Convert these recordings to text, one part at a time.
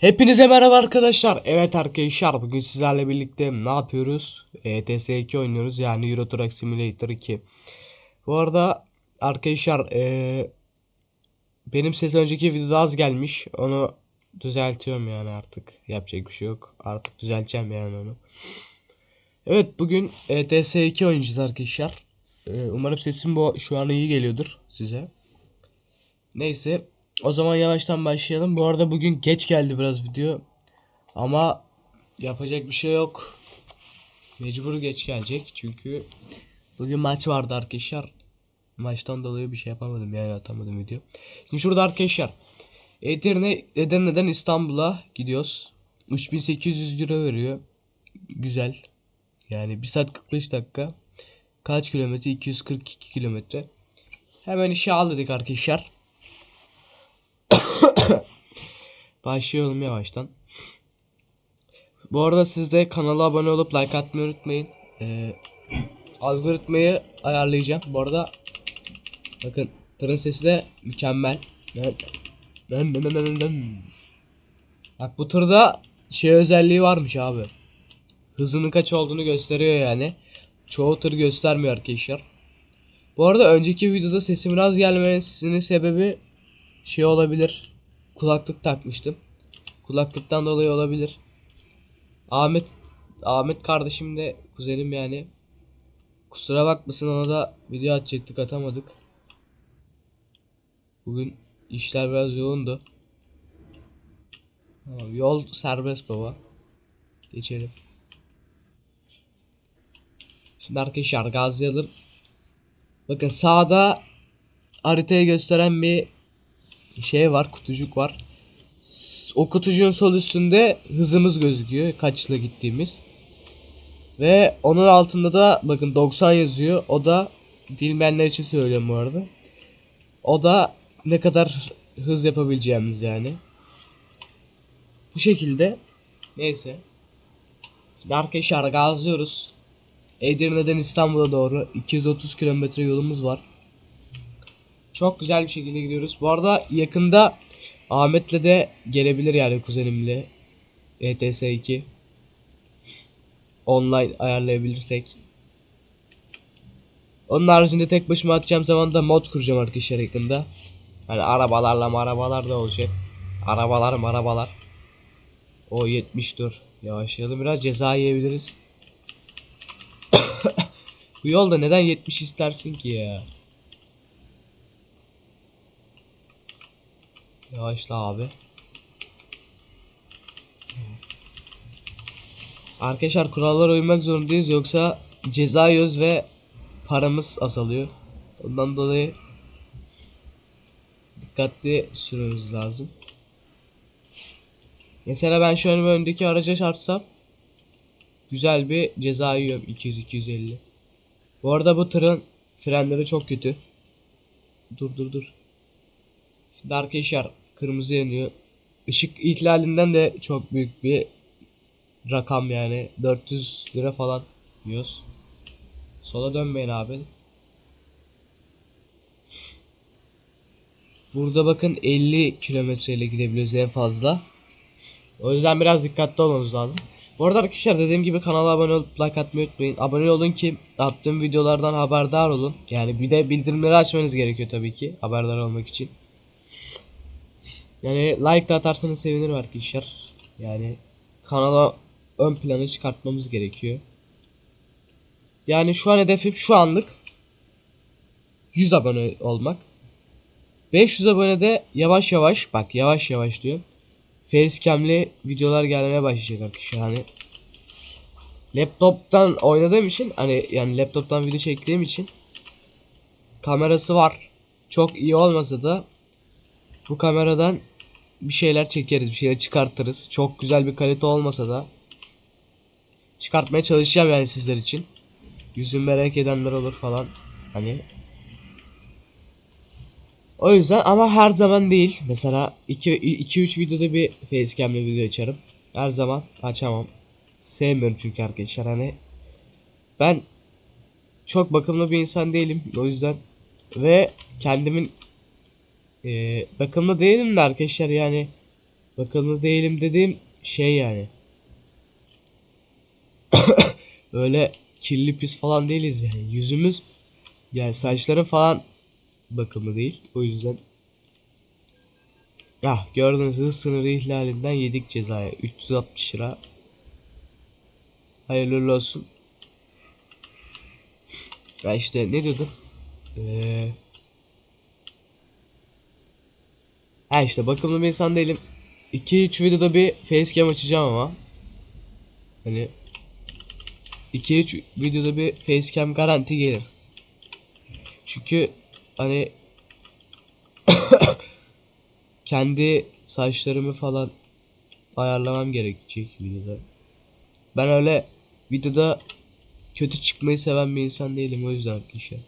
Hepinize merhaba arkadaşlar. Evet arkadaşlar bugün sizlerle birlikte ne yapıyoruz? E, ETS2 oynuyoruz yani Euro Truck Simulator 2. Bu arada arkadaşlar e, benim ses önceki videoda az gelmiş. Onu düzeltiyorum yani artık. Yapacak bir şey yok. Artık düzelteceğim yani onu. Evet bugün E ETS2 oynayacağız arkadaşlar. E, umarım sesim bu şu an iyi geliyordur size. Neyse o zaman yavaştan başlayalım. Bu arada bugün geç geldi biraz video. Ama yapacak bir şey yok. Mecbur geç gelecek. Çünkü bugün maç vardı arkadaşlar. Maçtan dolayı bir şey yapamadım yani atamadım video. Şimdi şurada arkadaşlar. Edirne Edirne'den İstanbul'a gidiyoruz. 3800 lira veriyor. Güzel. Yani 1 saat 45 dakika. Kaç kilometre? 242 kilometre. Hemen işe al dedik arkadaşlar. Başlayalım yavaştan. Bu arada siz de kanala abone olup like atmayı unutmayın. Ee, algoritmayı ayarlayacağım. Bu arada bakın tırın sesi de mükemmel. Bak bu tırda şey özelliği varmış abi. Hızının kaç olduğunu gösteriyor yani. Çoğu tır göstermiyor arkadaşlar. Bu arada önceki videoda sesim biraz gelmesinin sebebi şey olabilir. Kulaklık takmıştım. Kulaklıktan dolayı olabilir. Ahmet Ahmet kardeşim de kuzenim yani. Kusura bakmasın ona da video atacaktık atamadık. Bugün işler biraz yoğundu. Yol serbest baba. Geçelim. Şimdi arkadaşlar gazlayalım. Bakın sağda haritayı gösteren bir şey var, kutucuk var. O kutucuğun sol üstünde hızımız gözüküyor, kaçla gittiğimiz. Ve onun altında da bakın 90 yazıyor. O da bilmeyenler için söylüyorum bu arada. O da ne kadar hız yapabileceğimiz yani. Bu şekilde. Neyse. Şimdi arkadaşlar gazlıyoruz. Edirne'den İstanbul'a doğru 230 kilometre yolumuz var. Çok güzel bir şekilde gidiyoruz. Bu arada yakında Ahmet'le de gelebilir yani kuzenimle. ETS 2 online ayarlayabilirsek. Onun haricinde tek başıma atacağım zaman da mod kuracağım arkadaşlar yakında. Hani arabalarla arabalar da olacak. Arabalar arabalar. O 70 dur. Yavaşlayalım biraz ceza yiyebiliriz. Bu yolda neden 70 istersin ki ya? Yavaşla abi. Arkadaşlar kurallara uymak zorundayız yoksa ceza yiyoruz ve paramız azalıyor. Ondan dolayı dikkatli sürmemiz lazım. Mesela ben şu an öndeki araca çarpsam güzel bir ceza yiyorum 200-250. Bu arada bu tırın frenleri çok kötü. Dur dur dur. Şimdi arkadaşlar kırmızı yanıyor. Işık ihlalinden de çok büyük bir rakam yani 400 lira falan yiyoruz. Sola dönmeyin abi. Burada bakın 50 kilometre ile gidebiliyoruz en fazla. O yüzden biraz dikkatli olmamız lazım. Bu arada arkadaşlar dediğim gibi kanala abone olup like atmayı unutmayın. Abone olun ki attığım videolardan haberdar olun. Yani bir de bildirimleri açmanız gerekiyor tabii ki haberdar olmak için. Yani like da atarsanız sevinirim arkadaşlar. Yani kanala ön plana çıkartmamız gerekiyor. Yani şu an hedefim şu anlık 100 abone olmak. 500 abonede yavaş yavaş bak yavaş yavaş diyor. Facecam'li videolar gelmeye başlayacak arkadaşlar hani. Laptop'tan oynadığım için hani yani laptop'tan video çektiğim için kamerası var. Çok iyi olmasa da bu kameradan bir şeyler çekeriz, bir şeyler çıkartırız. Çok güzel bir kalite olmasa da çıkartmaya çalışacağım yani sizler için. Yüzüm merak edenler olur falan. Hani o yüzden ama her zaman değil. Mesela 2-3 videoda bir facecam'le video açarım. Her zaman açamam. Sevmiyorum çünkü arkadaşlar hani ben çok bakımlı bir insan değilim o yüzden ve kendimin e, bakımlı değilim de arkadaşlar yani Bakımlı değilim dediğim şey yani. Öyle kirli pis falan değiliz yani. Yüzümüz yani saçları falan bakımlı değil. O yüzden ya gördüğünüz hız sınırı ihlalinden yedik cezaya. 360 lira. Hayırlı olsun. Ya işte ne diyordum? Ee... Ha işte bakımlı bir insan değilim. 2-3 videoda bir facecam açacağım ama. Hani 2-3 videoda bir facecam garanti gelir. Çünkü hani kendi saçlarımı falan ayarlamam gerekecek videoda. Ben öyle videoda kötü çıkmayı seven bir insan değilim o yüzden arkadaşlar.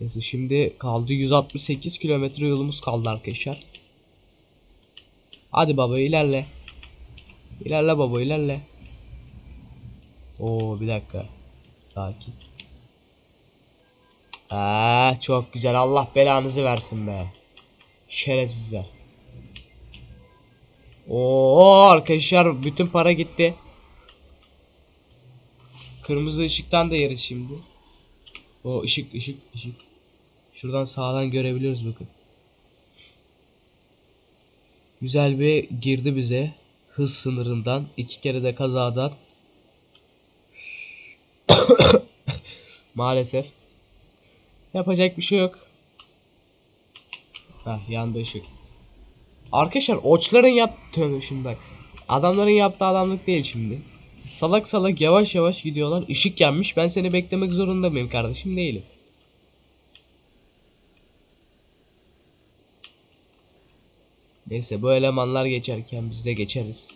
Neyse şimdi kaldı 168 kilometre yolumuz kaldı arkadaşlar. Hadi baba ilerle. İlerle baba ilerle. Oo bir dakika. Sakin. Aa, çok güzel. Allah belanızı versin be. Şerefsizler. Oo arkadaşlar bütün para gitti. Kırmızı ışıktan da yeriz şimdi. O ışık ışık ışık. Şuradan sağdan görebiliyoruz bakın. Güzel bir girdi bize. Hız sınırından. iki kere de kazadan. Maalesef. Yapacak bir şey yok. Heh yandı ışık. Arkadaşlar oçların yaptığı şimdi bak. Adamların yaptığı adamlık değil şimdi. Salak salak yavaş yavaş gidiyorlar. Işık yanmış. Ben seni beklemek zorunda mıyım kardeşim? Değilim. Neyse bu elemanlar geçerken biz de geçeriz.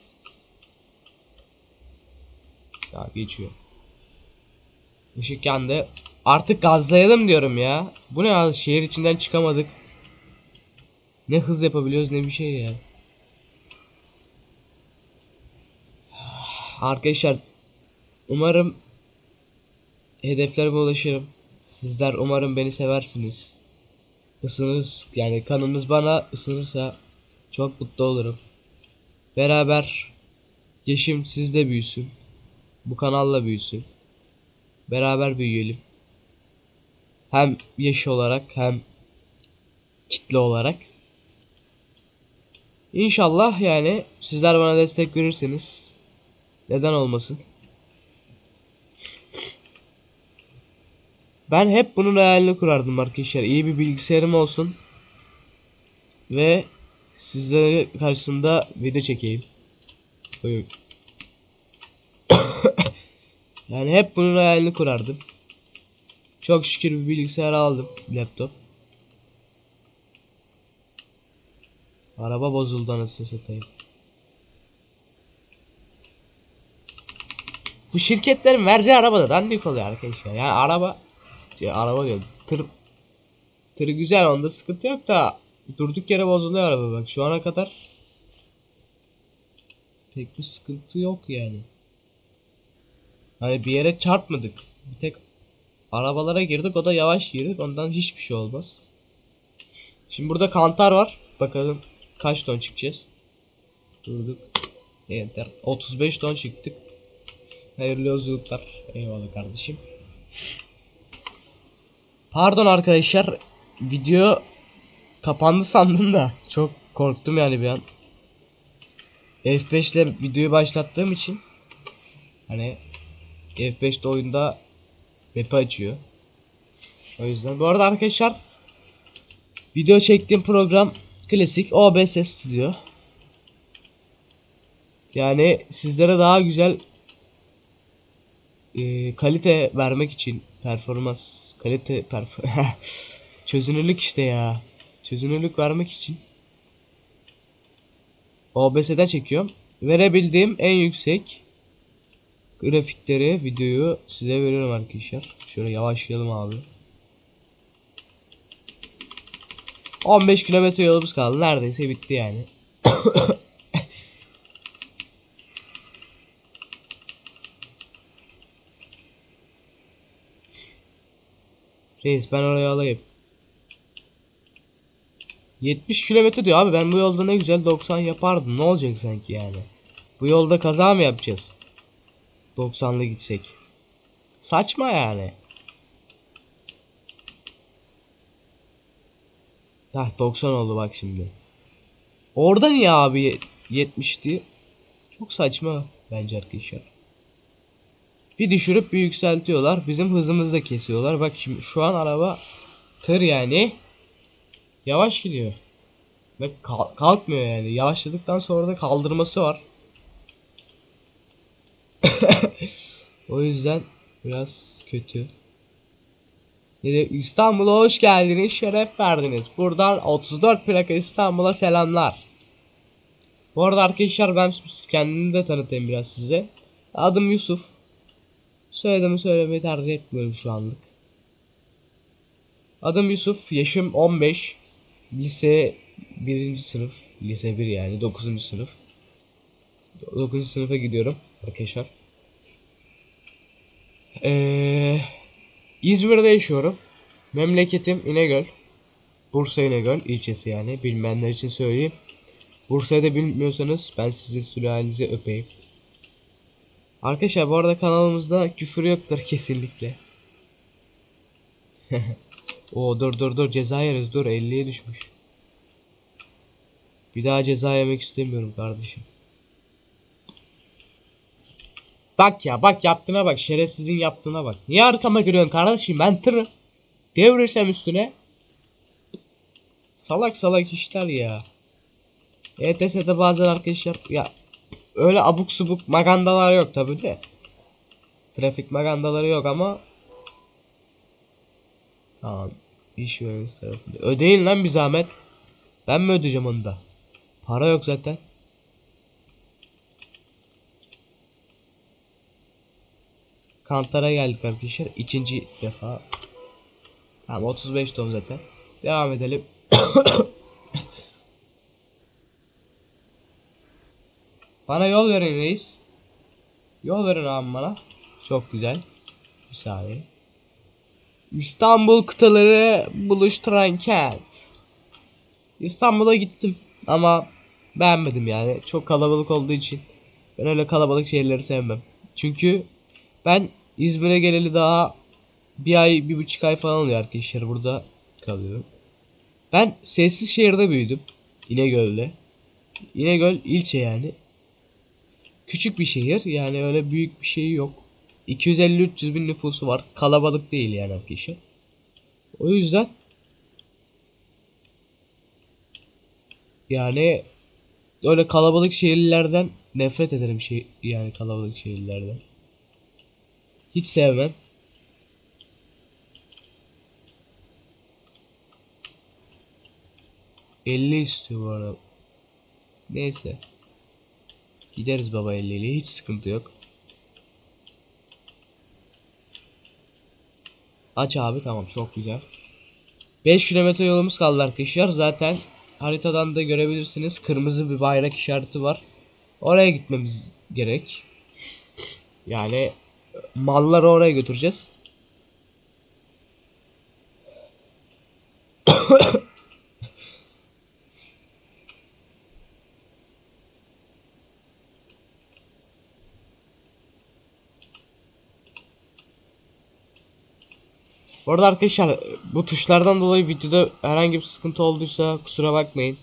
Tamam geçiyor. Işık yandı. Artık gazlayalım diyorum ya. Bu ne ya? Şehir içinden çıkamadık. Ne hız yapabiliyoruz ne bir şey ya. Arkadaşlar umarım hedeflerime ulaşırım. Sizler umarım beni seversiniz. Isınır yani kanınız bana ısınırsa çok mutlu olurum. Beraber yaşım sizde büyüsün. Bu kanalla büyüsün. Beraber büyüyelim. Hem yaş olarak hem kitle olarak. İnşallah yani sizler bana destek verirseniz neden olmasın? Ben hep bunun hayalini kurardım arkadaşlar. İyi bir bilgisayarım olsun. Ve sizlere karşısında video çekeyim. Yani hep bunun hayalini kurardım. Çok şükür bir bilgisayar aldım. Laptop. Araba bozuldu anasını satayım. Bu şirketlerin vereceği araba da dandik oluyor arkadaşlar. Yani araba şey, araba diyorum. Tır tır güzel onda sıkıntı yok da durduk yere bozuluyor araba bak. Şu ana kadar pek bir sıkıntı yok yani. Hani bir yere çarpmadık. Bir tek arabalara girdik o da yavaş girdik ondan hiçbir şey olmaz. Şimdi burada kantar var. Bakalım kaç ton çıkacağız. Durduk. Enter. 35 ton çıktık. Hayırlı yolculuklar. Eyvallah kardeşim. Pardon arkadaşlar. Video kapandı sandım da. Çok korktum yani bir an. F5 ile videoyu başlattığım için hani F5'te oyunda map'i açıyor. O yüzden bu arada arkadaşlar video çektiğim program klasik OBS Studio. Yani sizlere daha güzel e, kalite vermek için performans kalite perf çözünürlük işte ya çözünürlük vermek için OBS'de çekiyorum. Verebildiğim en yüksek grafikleri videoyu size veriyorum arkadaşlar. Şöyle yavaşlayalım abi. 15 kilometre yolumuz kaldı. Neredeyse bitti yani. Reis ben oraya alayım. 70 kilometre diyor abi ben bu yolda ne güzel 90 yapardım ne olacak sanki yani. Bu yolda kaza mı yapacağız? 90'lı gitsek. Saçma yani. Hah 90 oldu bak şimdi. Orada niye abi 70'ti? Çok saçma bence arkadaşlar. Bir düşürüp bir yükseltiyorlar. Bizim hızımızı da kesiyorlar. Bak şimdi şu an araba tır yani. Yavaş gidiyor. Ve kal- kalkmıyor yani. Yavaşladıktan sonra da kaldırması var. o yüzden biraz kötü. İstanbul'a hoş geldiniz, şeref verdiniz. Buradan 34 plaka İstanbul'a selamlar. Bu arada arkadaşlar ben kendimi de tanıtayım biraz size. Adım Yusuf. Soyadımı söylemeyi tercih etmiyorum şu anlık. Adım Yusuf, yaşım 15. Lise 1. sınıf, lise 1 yani 9. sınıf. 9. sınıfa gidiyorum arkadaşlar. Ee, İzmir'de yaşıyorum. Memleketim İnegöl. Bursa İnegöl ilçesi yani bilmeyenler için söyleyeyim. Bursa'yı da bilmiyorsanız ben sizi sülalenize öpeyim. Arkadaşlar bu arada kanalımızda küfür yoktur kesinlikle. Oo dur dur dur ceza yeriz dur 50'ye düşmüş. Bir daha ceza yemek istemiyorum kardeşim. Bak ya bak yaptığına bak şerefsizin yaptığına bak. Niye arkama giriyorsun kardeşim ben tırım. Devrirsem üstüne. Salak salak işler ya. ETS'de bazen arkadaşlar ya öyle abuk subuk magandalar yok tabi de. Trafik magandaları yok ama Tamam. İş yönetici tarafında. Ödeyin lan bir zahmet. Ben mi ödeyeceğim onu da? Para yok zaten. Kantara geldik arkadaşlar. ikinci defa. Tamam 35 ton zaten. Devam edelim. bana yol verin reis. Yol verin abi bana. Çok güzel. Bir saniye. İstanbul kıtaları buluşturan kent. İstanbul'a gittim ama beğenmedim yani. Çok kalabalık olduğu için. Ben öyle kalabalık şehirleri sevmem. Çünkü ben İzmir'e geleli daha bir ay, bir buçuk ay falan oluyor arkadaşlar. Burada kalıyorum. Ben sessiz şehirde büyüdüm. İnegöl'de. İnegöl ilçe yani. Küçük bir şehir. Yani öyle büyük bir şey yok. 250-300 bin nüfusu var. Kalabalık değil yani arkadaşlar. O yüzden yani öyle kalabalık şehirlerden nefret ederim şey yani kalabalık şehirlerden. Hiç sevmem. ...50 istiyor bu arada. Neyse. Gideriz baba 50 ile hiç sıkıntı yok. Aç abi tamam çok güzel. 5 kilometre yolumuz kaldı arkadaşlar. Zaten haritadan da görebilirsiniz. Kırmızı bir bayrak işareti var. Oraya gitmemiz gerek. Yani malları oraya götüreceğiz. Bu arada arkadaşlar bu tuşlardan dolayı videoda herhangi bir sıkıntı olduysa kusura bakmayın.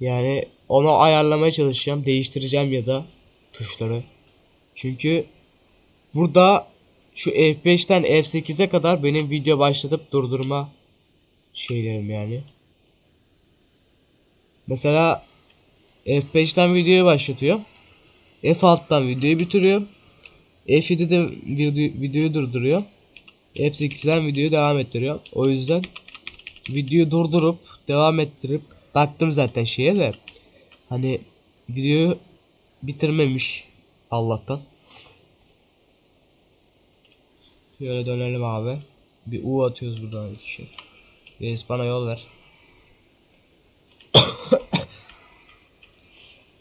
Yani onu ayarlamaya çalışacağım. Değiştireceğim ya da tuşları. Çünkü burada şu F5'ten F8'e kadar benim video başlatıp durdurma şeylerim yani. Mesela F5'ten videoyu başlatıyor. F6'dan videoyu bitiriyor. F7'de video, videoyu durduruyor. F8'den videoyu devam ettiriyor. O yüzden videoyu durdurup devam ettirip baktım zaten şeye de hani videoyu bitirmemiş Allah'tan. Şöyle dönelim abi. Bir U atıyoruz buradan iki şey. Reis bana yol ver.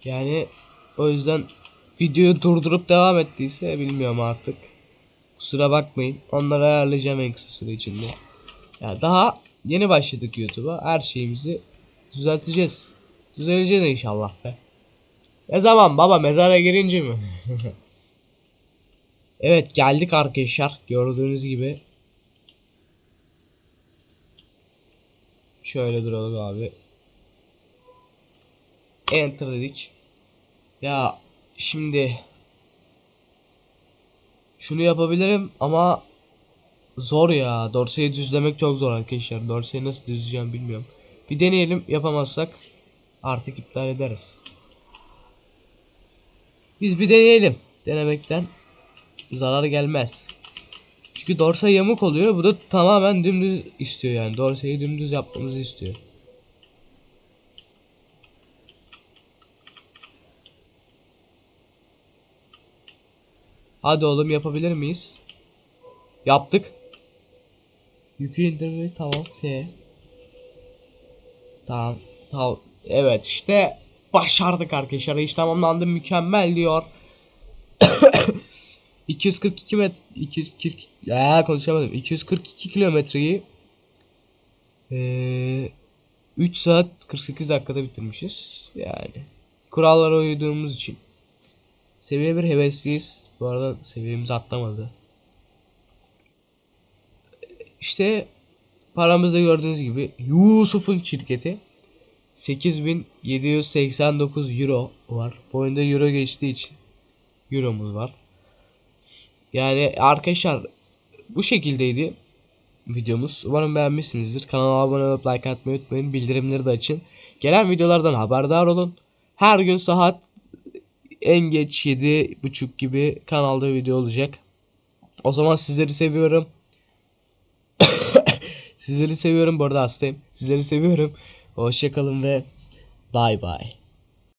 yani o yüzden videoyu durdurup devam ettiyse bilmiyorum artık. Kusura bakmayın. Onları ayarlayacağım en kısa süre içinde. Ya daha yeni başladık YouTube'a. Her şeyimizi Düzelteceğiz. Düzeleceğiz inşallah be. Ne zaman baba mezara girince mi? evet geldik arkadaşlar. Gördüğünüz gibi. Şöyle duralım abi. Enter dedik. Ya şimdi şunu yapabilirim ama zor ya. Dorseyi düzlemek çok zor arkadaşlar. Dorseyi nasıl düzleyeceğim bilmiyorum. Bir deneyelim. Yapamazsak artık iptal ederiz. Biz bir deneyelim. Denemekten zarar gelmez. Çünkü dorsa yamuk oluyor. Bu da tamamen dümdüz istiyor yani. Dorseyi dümdüz yapmamızı istiyor. Hadi oğlum yapabilir miyiz? Yaptık. Yükü indirmeyi tamam. T. Tamam. Tamam. Evet işte başardık arkadaşlar. İş tamamlandı. Mükemmel diyor. 242 met 240 ya konuşamadım. 242 kilometreyi eee 3 saat 48 dakikada bitirmişiz. Yani kurallara uyduğumuz için. Seviye 1 hevesliyiz. Bu arada seviyemiz atlamadı. İşte paramızda gördüğünüz gibi Yusuf'un şirketi 8789 euro var. Bu oyunda euro geçtiği için euromuz var. Yani arkadaşlar bu şekildeydi videomuz. Umarım beğenmişsinizdir. Kanala abone olup like atmayı unutmayın. Bildirimleri de açın. Gelen videolardan haberdar olun. Her gün saat en geç 7.30 gibi kanalda video olacak. O zaman sizleri seviyorum. sizleri seviyorum. Bu arada hastayım. Sizleri seviyorum. Hoşçakalın ve bay bay.